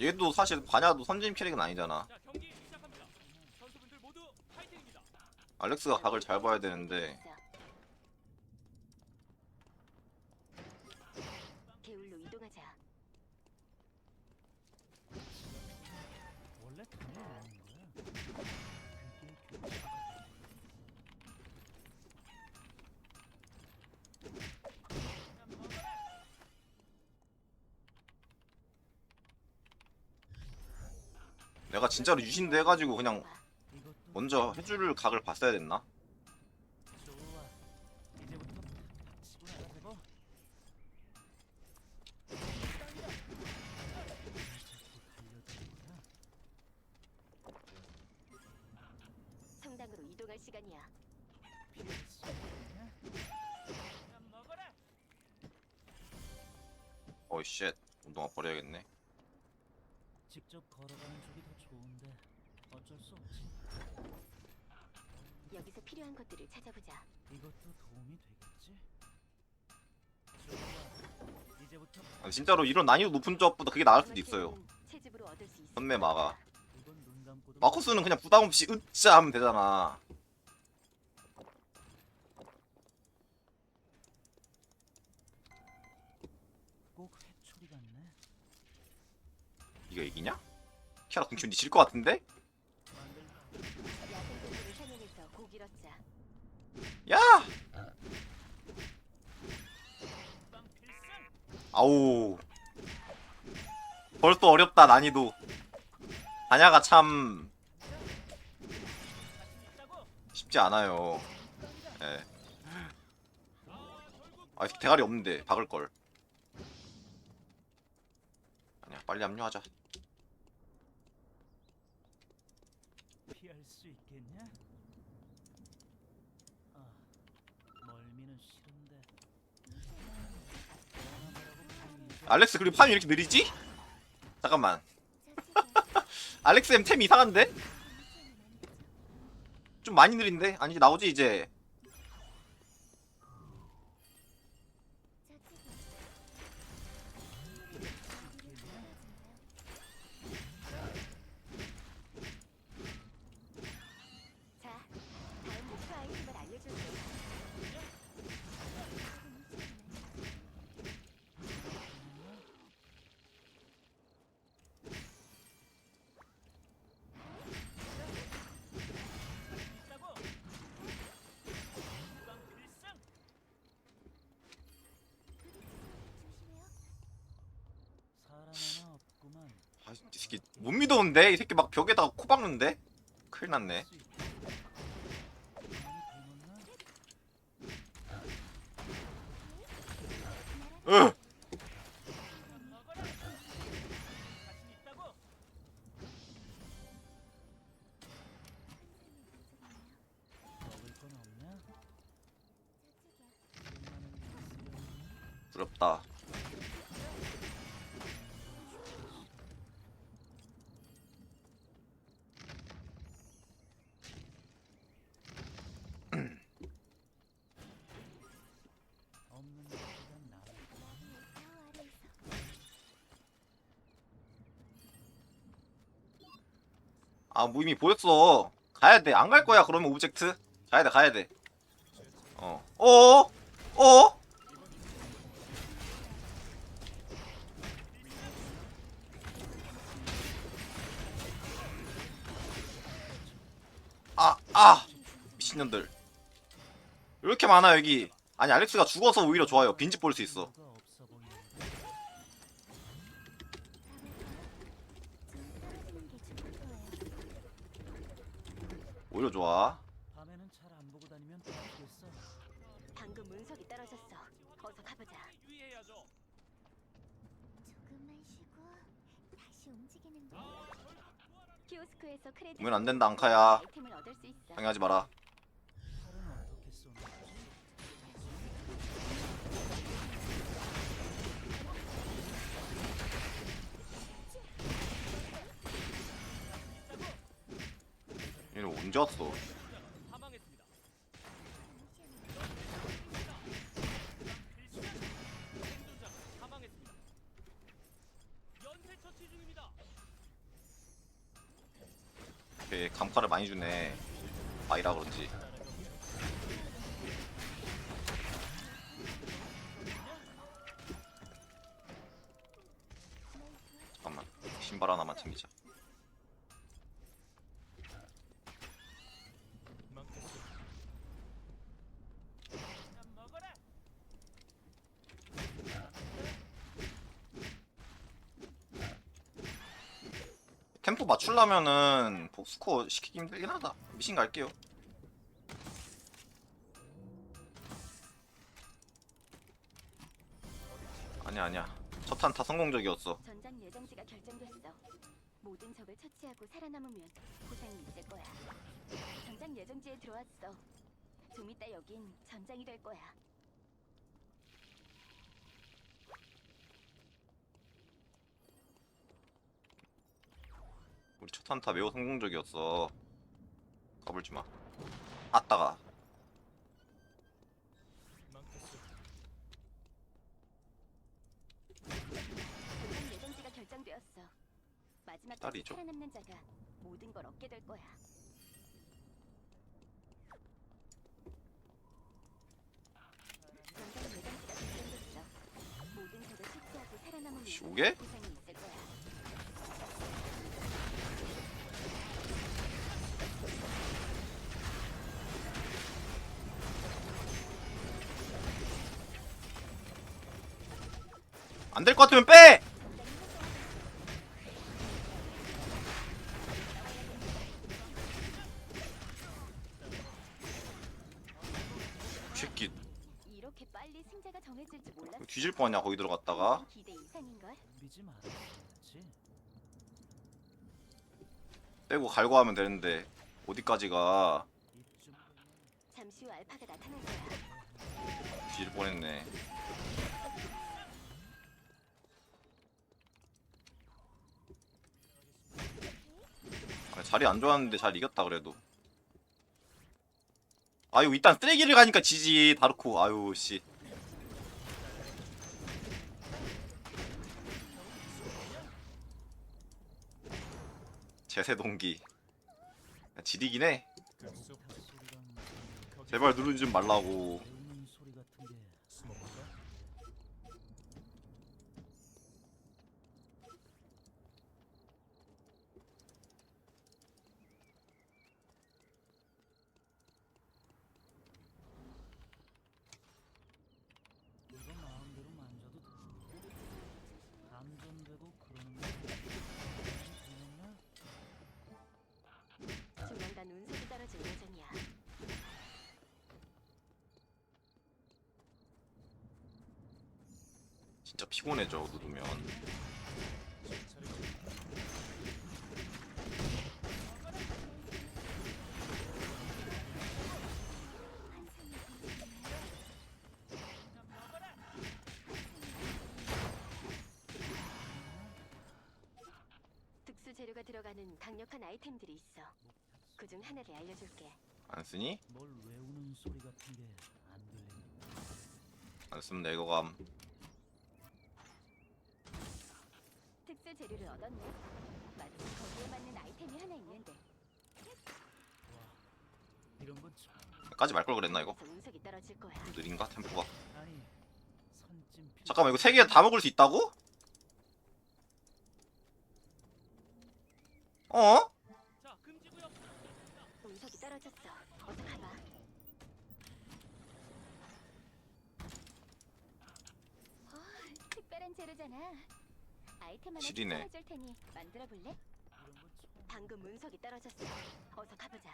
얘도 사실 반야도 선진 캐릭은 아니잖아. 알렉스가 각을 잘 봐야 되는데 내가 진짜로 유신대 해가지고 그냥 먼저 해줄 각을 봤어야 됐나? 성당으로 이동할 시간이야. 어이 쉣 운동화 버려야겠네. 직접 걸어가는 쪽이 더 어쩔 수 없지. 여기서 필요한 것들을 찾아보자. 이것도 도움이 되겠지? 좋아. 이제부터 아, 진짜로 이런 난이도 높은 조합보다 그게 나을 수도 있어요. 채집으로 얻을 수. 이건 눈 감고도 마커스는 그냥 부담 없이 으짜 하면 되잖아. 꼭 회초리 같네. 이거 이기냐? 키아라 궁춘이 질것 같은데? 얻자. 야! 아우. 벌써 어렵다 난이도. 반야가 참? 쉽지 않아요. 예. 아 대가리 없는데 박을 걸. 아니야 빨리 합류하자. 피할 수 있겠냐? 아, 멀미는 싫은데. 원하더라고 방해해줘. 알렉스 그리고 파이 이렇게 느리지? 잠깐만. 알렉스 M 템 이상한데? 좀 많이 느린데? 아니 나오지 이제. 새끼 못 믿어온데? 이 새끼 막 벽에다가 코 박는데? 큰일 났네. 으! 아, 뭐 이미 보였어. 가야 돼. 안 갈 거야. 그러면 오브젝트. 가야 돼, 가야 돼. 어. 어? 어? 아, 아. 미친년들. 왜 이렇게 많아, 여기. 아니, 알렉스가 죽어서 오히려 좋아요. 빈집 볼 수 있어. 오히려 좋아. 밤에는 잘 안 보고 다니면 되겠어. 방금 운석이 떨어졌어. 어서 가보자. 유의해야죠. 조금만 쉬고 다시 움직이는 거야. 키오스크에서 크레딧. 보면 안 된다, 앙카야. 아이템을 얻을 수 있어. 방해하지 마라. 칼은 어떻게 쏘는 거지? 뒤졌어. 이렇게 감가를 많이 주네. 아이라 그런지. 잠깐만 신발 하나만 챙기자. 맞추려면은 폭스코어 시키기 힘들긴 하다 미신 갈게요 아니야 아니야 첫 탄타 성공적이었어 전장 예정지가 결정됐어. 모든 적을 처치하고 살아남으면 보상이 있을 거야. 전장 예정지에 들어왔어. 좀 이따 여긴 전장이 될 거야. 우리 첫 탄타 매우 성공적이었어 아따가 예정지가 결정되었어. 마지막까지 딸이죠. 살아남는 자가 모든 걸 얻게 될 거야. 모든 살아남으면 씨, 거야. 것 같으면 빼! 새끼 이렇게 빨리 승자가 정해질 줄 몰랐어. 뒤질 뻔하냐 거기 들어갔다가 기대 이상인걸? 믿지 말았지. 빼고 갈고 하면 되는데 어디까지가 잠시 후 알파가 나타날 거야. 뒤질 뻔했네 자리 안 좋았는데 잘 이겼다 그래도. 아유 일단 쓰레기를 가니까 지지 다르코. 아유 씨. 제세 동기. 지리긴 해. 제발 누르지 좀 말라고 배우는 소리 같은 게 숨어볼까? 이거 마음대로 만져도 돼. 감전되고 그러는 거 되겠나? 조만간 운석이 떨어질 예정이야. 진짜 피곤해져 누르면 특수 재료가 들어가는 강력한 아이템들이 있어. 그 중 하나를 알려줄게. 안 쓰니? 뭘 외우는 소리 같은 게안 쓰면 내 거감 특수 재료를 얻었네. 마침 거기에 맞는 아이템이 하나 있는데. 이런 건 참. 까지 말 걸 그랬나 이거? 그래서 운석이 떨어질 거야. 좀 느린가 템포가 아니 선찜 잠깐만 이거 세 개 다 먹을 수 있다고? 어? 운석이 떨어졌어. 어서 가봐. 어, 특별한 재료잖아. 아이템 하나 지리네. 테니 만들어 볼래? 방금 운석이 떨어졌어. 어서 가보자.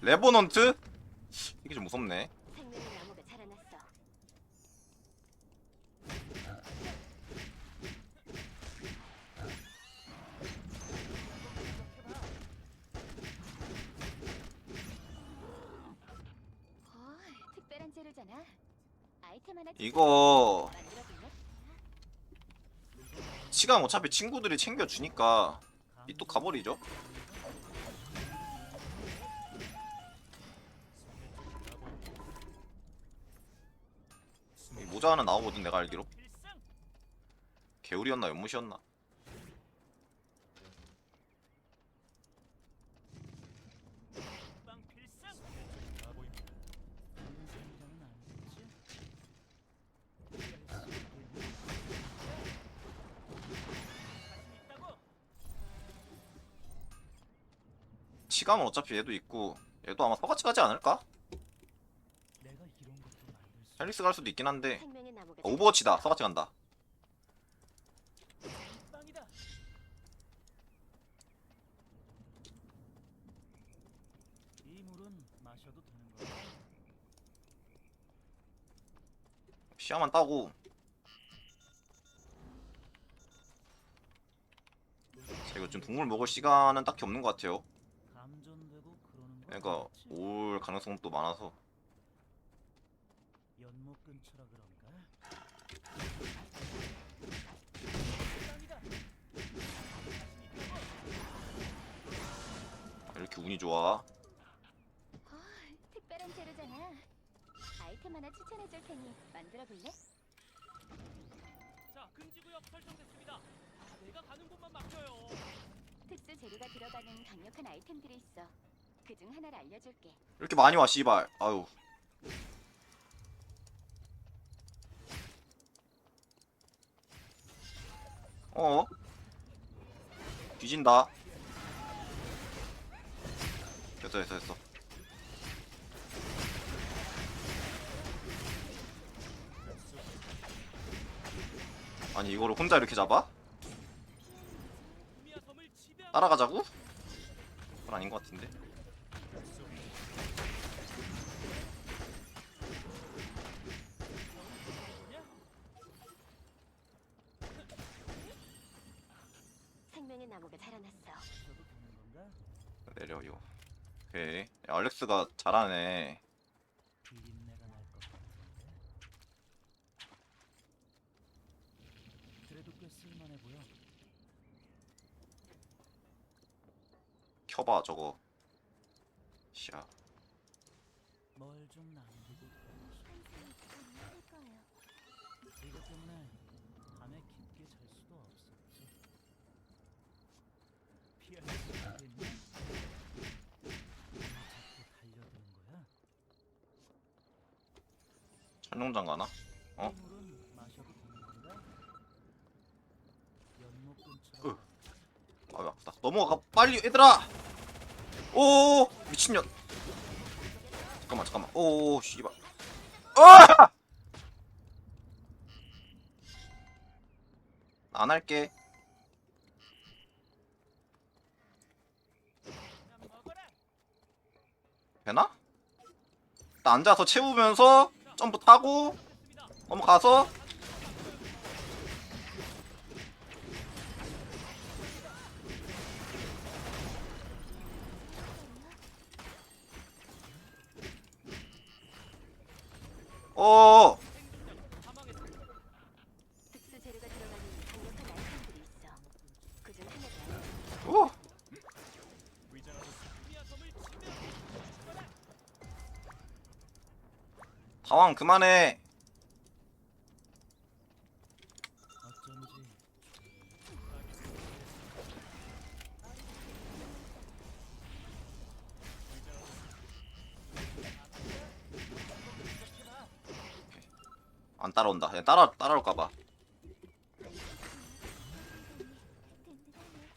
레버넌트? 이게 좀 무섭네 별로잖아. 아이템 하나 이거 시간 어차피 친구들이 챙겨주니까 이 또 가버리죠? 이 모자 하나 나오거든 내가 알기로. 개울이었나 연못이었나? 치감은 어차피 얘도 있고 얘도 아마 서같이 가지 않을까? 헬리스 갈 수도 있긴 한데 어, 오버워치다 서같이 간다? 시야만 따고 자, 이거 좀 동물 먹을 시간은 딱히 없는 것 같아요 그러니까? 올 가능성도 많아서 연못 근처라 그런가? 아, 이렇게 운이 좋아 어, 특별한 재료잖아. 아이템 하나 추천해 줄 테니 만들어 볼래? 자, 금지 구역 설정됐습니다. 내가 가는 곳만 맡겨요. 특수 재료가 들어가는 강력한 아이템들이 있어. 그중 하나를 알려줄게. 이렇게 많이 와 씨발 아유 어 뒤진다 됐어 됐어 됐어 아니 이거를 혼자 이렇게 잡아? 따라가자고? 그건 아닌 것 같은데 내려 이거 오케이 야, 알렉스가 잘하네 비린내가 날것 같은데. 그래도 꽤 쓸만해 보여. 켜봐 저거 샤뭘좀 남기고 가야지. 이것 때문에 깊게 잘 수도 없었지. 피할 수 있겠니? 왜 자꾸 달려드는 거야? 촬영장 가나? 어? 으. 아유 아프다 넘어가 빨리 얘들아 오 미친년 잠깐만 잠깐만 오 씨발 아! 안 할게 되나? 나 앉아서 채우면서 점프 타고 넘어가서 어 당황 그만해 안 따라온다 그냥 따라 든든하네.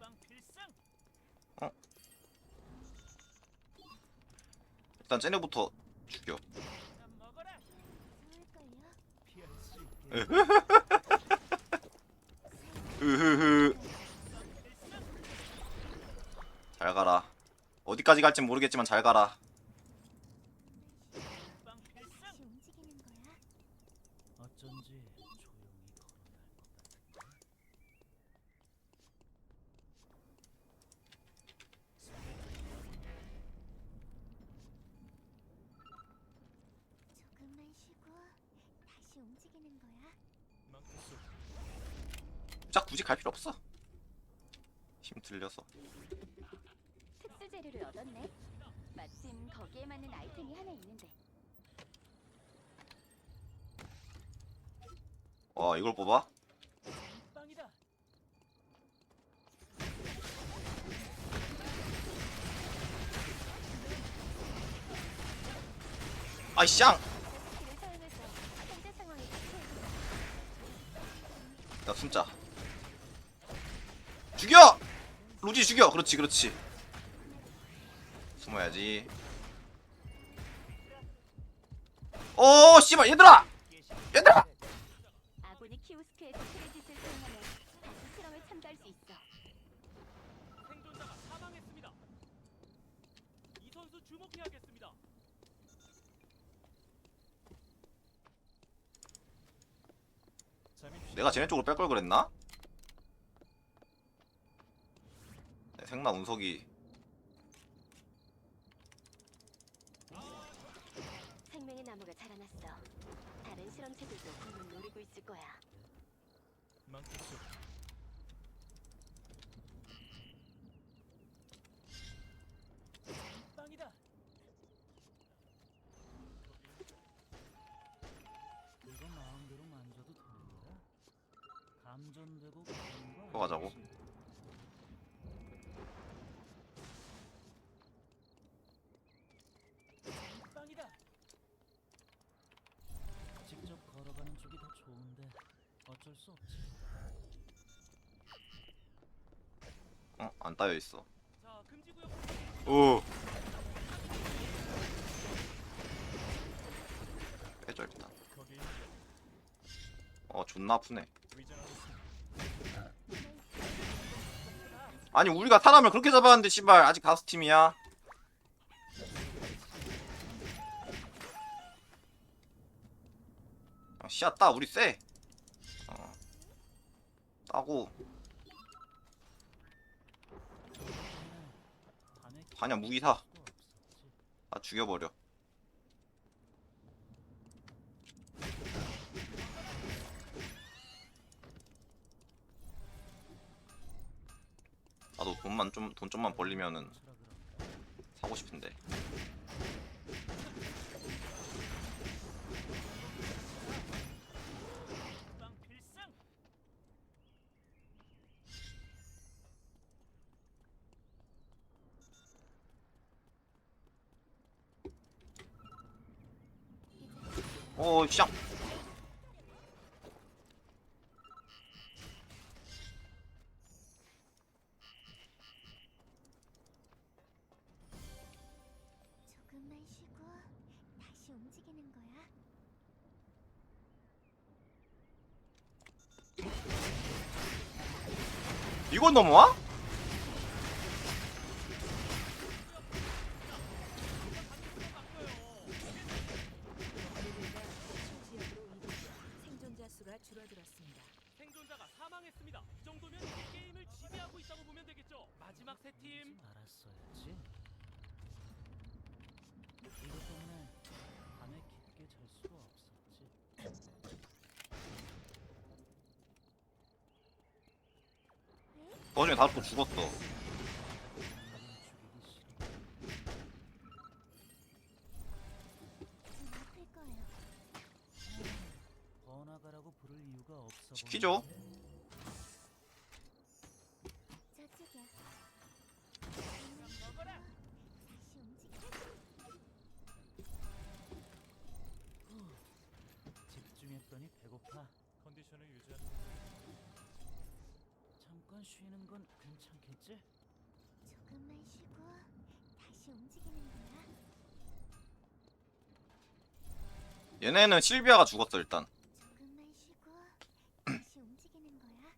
빵 필승. 일단 쟤네부터 죽여 자, 먹어라. 좋을걸요? 피할 수 있게. 으흐흐. 잘 가라. 어디까지 갈진 모르겠지만 잘 가라 빵 필승. 다시 움직이는 거야? 어쩐지 조용히 걸어갈 것 같은데. 조금만 쉬고 다시 움직이는 거야? 짝 굳이 갈 필요 없어 힘 들려서 특수 재료를 얻었네. 마침 거기에 맞는 아이템이 하나 있는데. 와 이걸 뽑아? 아이 쌍! 야 숨자 죽여! 루지 죽여! 그렇지 그렇지 숨어야지 오 씨발 얘들아! 얘들아! 아군이 키오스크에서 크레딧을 사용하면 다시 실험에 참가할 수 있어. 생존자가 사망했습니다. 이 선수 주목해야겠습니다. 내가 쟤네 쪽으로 뺄 걸 그랬나? 네, 생나 운석이 생명의 나무가 자라났어. 다른 실험체들도 분명 노리고 있을 거야. 망치죠. 빵이다. 이거 마음대로 만져도 되는 거야? 감전되고 그런 거또 가자고. 아니지? 빵이다. 직접 걸어가는 쪽이 더 좋은데 어쩔 수 없지. 어? 안 따여 있어. 금지 구역 오. 일단 거기. 어 존나 아프네. 있습니다. 아니 우리가 사람을 그렇게 잡았는데 씨발. 아직 다섯 팀이야. 어, 씨앗 따. 우리 쎄. 어. 따고 반야 무기 사. 다 죽여버려 나도 돈만 좀 돈 좀만 벌리면은 사고 싶은데 오 쌍! 조금만 쉬고 다시 움직이는 거야. 이걸 넘어와? 팀. 알았어야지. 이것 때문에 밤에 깊게 잘 수가 없었지. 너 중에 다섯 번 죽었어 쉬는 건 괜찮겠지? 조금만 쉬고 다시 움직이는 거야. 얘네는 실비아가 죽었어 일단 조금만 쉬고 다시 움직이는 거야.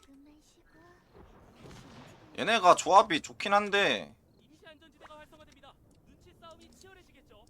조금만 쉬고 다시 움직이는 얘네가 조합이 좋긴 한데 임시 안전지대가 활성화됩니다. 눈치 싸움이 치열해지겠죠.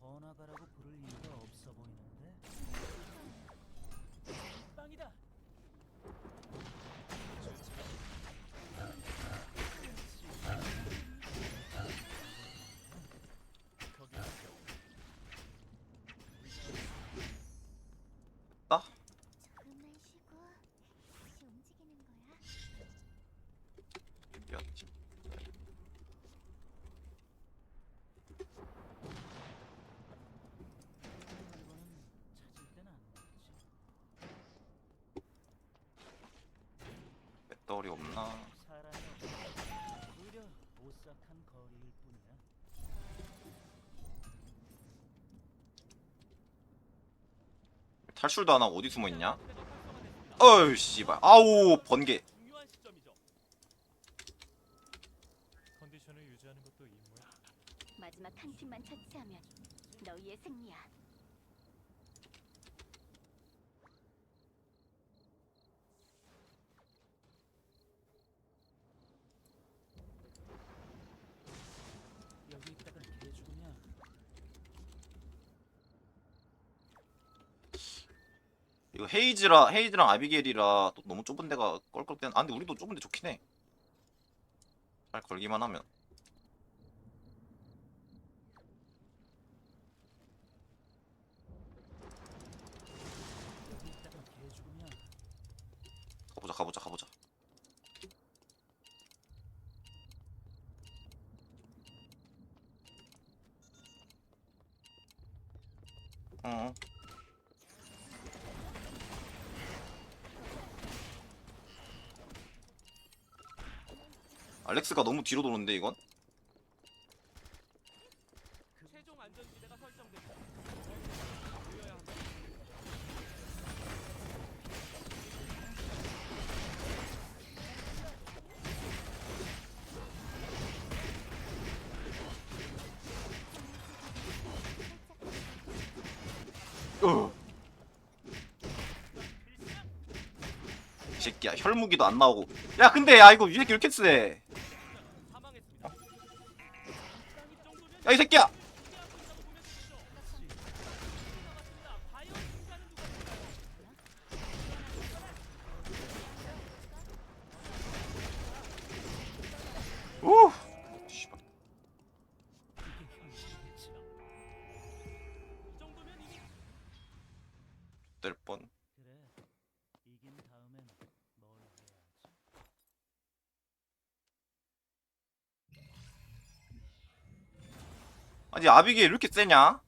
번화가라고 부를 이유가 없어 보이는데. 빵이다. 거기 따? 조금만 쉬고 다시 움직이는 거야. 야, 지- 거리 없나? 사람이 오히려 오싹한 거리일 뿐이야. 탈출도 안 하고 어디 숨어 있냐? 어이 씨발. 아우 번개. 중요한 시점이죠. 컨디션을 유지하는 것도 임무야. 마지막 한 팀만 처치하면 너희의 승리야. 여기 있다가 개 죽냐? 헤이즈라 헤이즈랑 아비게일이라 또 너무 좁은 데가 껄껄대는. 아 근데 우리도 좁은 데 좋긴 해. 잘 걸기만 하면. 가보자 가보자 가보자. 어. 알렉스가 너무 뒤로 도는데 이건? 새끼야 혈무기도 안 나오고 야 근데 야 이거 이 새끼 왜 이렇게 세? 사 야 이 새끼야 아니 아비게일 왜 이렇게 세냐?